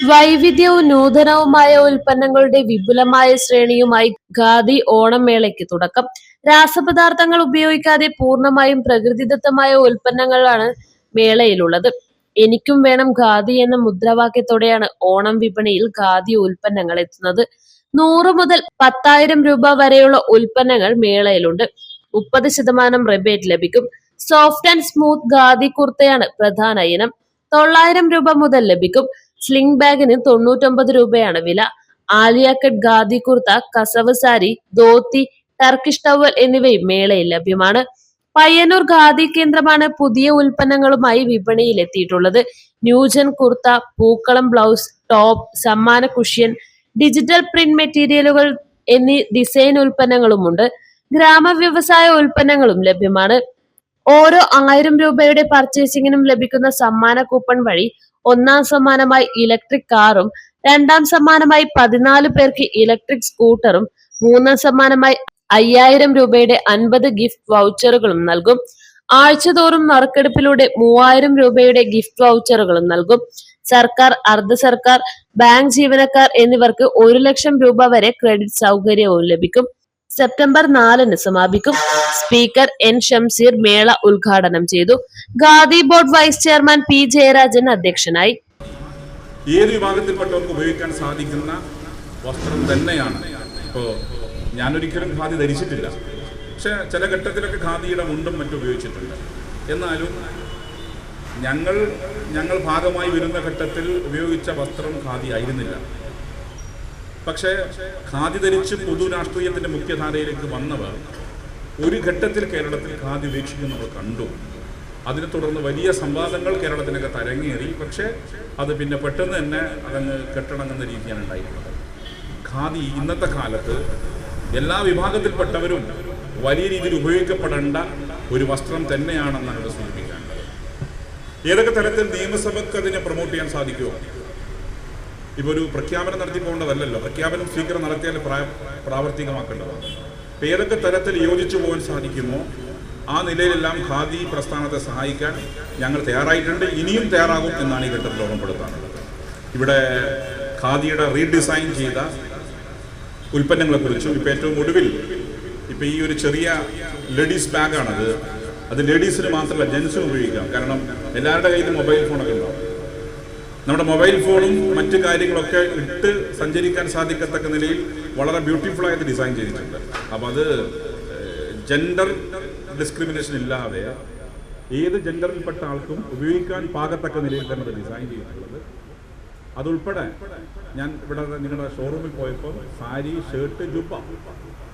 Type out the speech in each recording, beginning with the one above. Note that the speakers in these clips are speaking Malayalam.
വൈവിധ്യവും നൂതനവുമായ ഉൽപ്പന്നങ്ങളുടെ വിപുലമായ ശ്രേണിയുമായി ഖാദി ഓണമേളയ്ക്ക് തുടക്കം. രാസപദാർത്ഥങ്ങൾ ഉപയോഗിക്കാതെ പൂർണമായും പ്രകൃതിദത്തമായ ഉൽപ്പന്നങ്ങളാണ് മേളയിലുള്ളത്. എനിക്കും വേണം ഖാദി എന്ന മുദ്രാവാക്യത്തോടെയാണ് ഓണം വിപണിയിൽ ഖാദി ഉൽപ്പന്നങ്ങൾ എത്തുന്നത്. നൂറ് മുതൽ പത്തായിരം രൂപ വരെയുള്ള ഉൽപ്പന്നങ്ങൾ മേളയിലുണ്ട്. മുപ്പത് ശതമാനം റിബേറ്റ് ലഭിക്കും. സോഫ്റ്റ് ആൻഡ് സ്മൂത്ത് ഖാദി കുർത്തയാണ് പ്രധാന ഇനം. തൊള്ളായിരം രൂപ മുതൽ ലഭിക്കും. സ്ലിംഗ് ബാഗിന് തൊണ്ണൂറ്റൊമ്പത് രൂപയാണ് വില. ആലിയ കട്ട് ഖാദി കുർത്ത കസവ് സാരി ധോത്തി ടർക്കിഷ് ടവൽ എന്നിവയും മേളയിൽ ലഭ്യമാണ്. പയ്യന്നൂർ ഖാദി കേന്ദ്രമാണ് പുതിയ ഉൽപ്പന്നങ്ങളുമായി വിപണിയിൽ എത്തിയിട്ടുള്ളത് ന്യൂജൻ കുർത്ത പൂക്കളം ബ്ലൗസ് ടോപ്പ് സമ്മാന കുഷ്യൻ ഡിജിറ്റൽ പ്രിന്റ് മെറ്റീരിയലുകൾ എന്നീ ഡിസൈൻ ഉൽപ്പന്നങ്ങളുമുണ്ട്. ഗ്രാമ വ്യവസായ ഉൽപ്പന്നങ്ങളും ലഭ്യമാണ്. ഓരോ ആയിരം രൂപയുടെ പർച്ചേസിംഗിനും ലഭിക്കുന്ന സമ്മാന കൂപ്പൺ വഴി ഒന്നാം സമ്മാനമായി ഇലക്ട്രിക് കാറും രണ്ടാം സമ്മാനമായി പതിനാല് പേർക്ക് ഇലക്ട്രിക് സ്കൂട്ടറും മൂന്നാം സമ്മാനമായി അയ്യായിരം രൂപയുടെ അൻപത് ഗിഫ്റ്റ് വൗച്ചറുകളും നൽകും. ആഴ്ചതോറും നറുക്കെടുപ്പിലൂടെ മൂവായിരം രൂപയുടെ ഗിഫ്റ്റ് വൗച്ചറുകളും നൽകും. സർക്കാർ അർദ്ധ സർക്കാർ ബാങ്ക് ജീവനക്കാർ എന്നിവർക്ക് ഒരു ലക്ഷം രൂപ വരെ ക്രെഡിറ്റ് സൗകര്യവും ലഭിക്കും. സെപ്റ്റംബർ നാലിന് സമാപിക്കും. സ്പീക്കർ എൻ ഷംസീർ മേള ഉദ്ഘാടനം ചെയ്തു. Khadi board vice chairman P Jayarajan അധ്യക്ഷനായി. ഏത് വിഭാഗത്തിൽപ്പെട്ടവർക്ക് ഉപയോഗിക്കാൻ സാധിക്കുന്ന വസ്ത്രം തന്നെയാണ്. ഇപ്പോൾ ഞാനൊരിക്കലും ഖാദി ധരിച്ചിട്ടില്ല. പക്ഷെ ചില ഘട്ടത്തിലൊക്കെ ഖാദിയുടെ മുണ്ടും മറ്റും ഉപയോഗിച്ചിട്ടുണ്ട്. എന്നാലും ഞങ്ങൾ ഞങ്ങൾ ഭാഗമായി വരുന്ന ഘട്ടത്തിൽ ഉപയോഗിച്ച വസ്ത്രം ഖാദി ആയിരുന്നില്ല. പക്ഷേ ഖാദി ധരിച്ച് പൊതു രാഷ്ട്രീയത്തിന്റെ മുഖ്യധാരയിലേക്ക് വന്നവർ ഒരു ഘട്ടത്തിൽ കേരളത്തിൽ ഖാദി ഉപേക്ഷിക്കുന്നത് നമ്മൾ കണ്ടു. അതിനെ തുടർന്ന് വലിയ സംവാദങ്ങൾ കേരളത്തിനൊക്കെ തരങ്ങേറി. പക്ഷേ അത് പിന്നെ പെട്ടെന്ന് തന്നെ അതങ്ങ് കെട്ടണങ്ങുന്ന രീതിയാണ് ഉണ്ടായിട്ടുള്ളത്. ഖാദി ഇന്നത്തെ കാലത്ത് എല്ലാ വിഭാഗത്തിൽപ്പെട്ടവരും വലിയ രീതിയിൽ ഉപയോഗിക്കപ്പെടേണ്ട ഒരു വസ്ത്രം തന്നെയാണെന്നാണ് സൂചിപ്പിക്കേണ്ടത് ഏതൊക്കെ തരത്തിൽ നിയമസഭയ്ക്ക് അതിനെ പ്രൊമോട്ട് ചെയ്യാൻ സാധിക്കുമോ? ഇപ്പോൾ ഒരു പ്രഖ്യാപനം നടത്തി പോകേണ്ടതല്ലല്ലോ. പ്രഖ്യാപനം സ്പീക്കർ നടത്തിയാൽ പ്രാ- പ്രാവർത്തികമാക്കേണ്ടതാണ്. ഏതൊക്കെ തരത്തിൽ യോജിച്ചു പോകാൻ സാധിക്കുമോ ആ നിലയിലെല്ലാം ഖാദി പ്രസ്ഥാനത്തെ സഹായിക്കാൻ ഞങ്ങൾ തയ്യാറായിട്ടുണ്ട്. ഇനിയും തയ്യാറാകും എന്നാണ് ഈ ഘട്ടത്തിൽ ഓർമ്മപ്പെടുത്താനുള്ളത്. ഇവിടെ ഖാദിയുടെ റീഡിസൈൻ ചെയ്ത ഉൽപ്പന്നങ്ങളെക്കുറിച്ചും ഇപ്പോൾ ഏറ്റവും ഒടുവിൽ ഇപ്പോൾ ഈ ഒരു ചെറിയ ലേഡീസ് ബാഗാണത്. അത് ലേഡീസിന് മാത്രമല്ല ജെൻസിന് ഉപയോഗിക്കാം. കാരണം എല്ലാവരുടെ കയ്യിലും മൊബൈൽ ഫോണൊക്കെ ഉണ്ടാവും. നമ്മുടെ മൊബൈൽ ഫോണും മറ്റു കാര്യങ്ങളൊക്കെ ഇട്ട് സഞ്ചരിക്കാൻ സാധിക്കത്തക്ക നിലയിൽ വളരെ ബ്യൂട്ടിഫുൾ ആയിട്ട് ഡിസൈൻ ചെയ്തിട്ടുണ്ട്. അപ്പോൾ അത് ജെൻഡർ ഡിസ്ക്രിമിനേഷൻ ഇല്ലാതെ ഏത് ജെൻഡറിൽപ്പെട്ട ആൾക്കും ഉപയോഗിക്കാൻ പാകത്തക്ക നിലയിൽ തന്നെ അത് ഡിസൈൻ ചെയ്തിട്ടുള്ളത്. അതുൾപ്പെടെ ഞാൻ ഇവിടെ നിങ്ങളുടെ ഷോറൂമിൽ പോയപ്പോൾ സാരി ഷർട്ട് ജുബ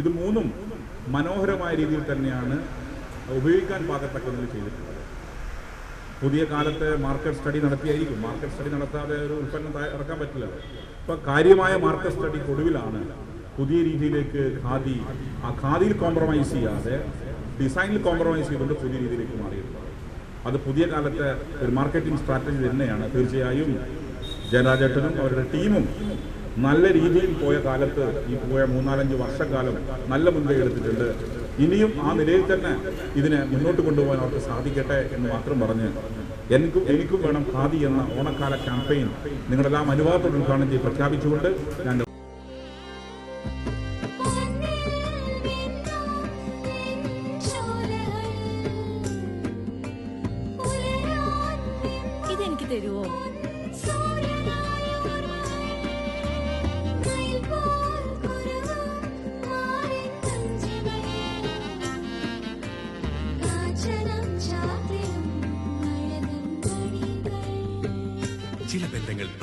ഇത് മൂന്നും മനോഹരമായ രീതിയിൽ തന്നെയാണ് ഉപയോഗിക്കാൻ പാകത്തക്ക നിലയിൽ ചെയ്തിട്ടുള്ളത്. പുതിയ കാലത്തെ മാർക്കറ്റ് സ്റ്റഡി നടത്തിയായിരിക്കും. മാർക്കറ്റ് സ്റ്റഡി നടത്താതെ ഒരു ഉൽപ്പന്നം ഇറക്കാൻ പറ്റില്ല. ഇപ്പൊ കാര്യമായ മാർക്കറ്റ് സ്റ്റഡി ഒടുവിലാണ് പുതിയ രീതിയിലേക്ക് ഖാദി ആ ഖാദിയിൽ കോംപ്രമൈസ് ചെയ്യാതെ ഡിസൈനിൽ കോംപ്രമൈസ് ചെയ്തുകൊണ്ട് പുതിയ രീതിയിലേക്ക് മാറിയിട്ടുള്ളത് അത് പുതിയ കാലത്തെ ഒരു മാർക്കറ്റിംഗ് സ്ട്രാറ്റജി തന്നെയാണ്. തീർച്ചയായും ജയരാജേട്ടനും അവരുടെ ടീമും നല്ല രീതിയിൽ പോയ കാലത്ത് ഈ പോയ മൂന്നാലഞ്ച് വർഷക്കാലം നല്ല മുൻകൈ എടുത്തിട്ടുണ്ട്. ഇനിയും ആ നിലയിൽ തന്നെ ഇതിനെ മുന്നോട്ട് കൊണ്ടുപോകാൻ അവർക്ക് സാധിക്കട്ടെ എന്ന് മാത്രം പറഞ്ഞ് എനിക്കും എനിക്കും വേണം ഖാദി എന്ന ഓണക്കാല ക്യാമ്പയിൻ നിങ്ങളെല്ലാം അനുവാദത്തോട് ഉദ്ഘാടനം ചെയ്ത് പ്രഖ്യാപിച്ചുകൊണ്ട് ഞാൻ ഇതെനിക്ക്